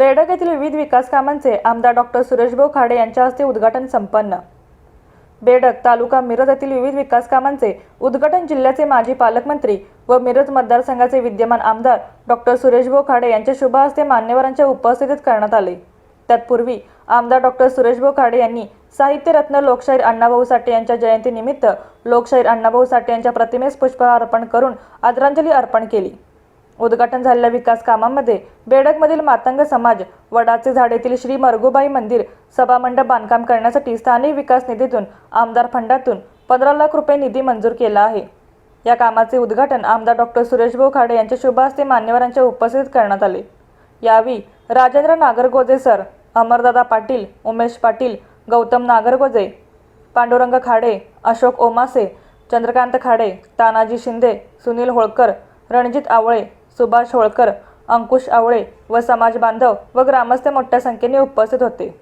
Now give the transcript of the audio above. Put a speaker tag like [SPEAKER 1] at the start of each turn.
[SPEAKER 1] बेडक येथील विविध विकास कामांचे आमदार डॉक्टर सुरेशभाऊ खाडे यांच्या हस्ते उद्घाटन संपन्न. बेडक तालुका मिरज येथील विविध विकास कामांचे उद्घाटन जिल्ह्याचे माजी पालकमंत्री व मिरज मतदारसंघाचे विद्यमान आमदार डॉक्टर सुरेशभाऊ खाडे यांच्या शुभ हस्ते मान्यवरांच्या उपस्थितीत करण्यात आले. तत्पूर्वी आमदार डॉक्टर सुरेशभाऊ खाडे यांनी साहित्यरत्न लोकशाहीर अण्णाभाऊ साठे यांच्या जयंतीनिमित्त लोकशाहीर अण्णाभाऊ साठे यांच्या प्रतिमेस पुष्पहार अर्पण करून आदरांजली अर्पण केली. उद्घाटन झालेल्या विकास कामांमध्ये बेडकमधील मातंग समाज वडाचे झाड येथील श्री मरगुबाई मंदिर सभामंडप बांधकाम करण्यासाठी स्थानिक विकास निधीतून आमदार फंडातून पंधरा लाख रुपये निधी मंजूर केला आहे. या कामाचे उद्घाटन आमदार डॉक्टर सुरेशभाऊ खाडे यांच्या शुभ हस्ते मान्यवरांच्या उपस्थितीत करण्यात आले. यावेळी राजेंद्र नागरगोजे सर अमरदादा पाटील उमेश पाटील गौतम नागरगोजे पांडुरंग खाडे अशोक ओमासे चंद्रकांत खाडे तानाजी शिंदे सुनील होळकर रणजित आवळे सुभाष होळकर अंकुश आवळे व समाज बांधव व ग्रामस्थ मोठ्या संख्येने उपस्थित होते.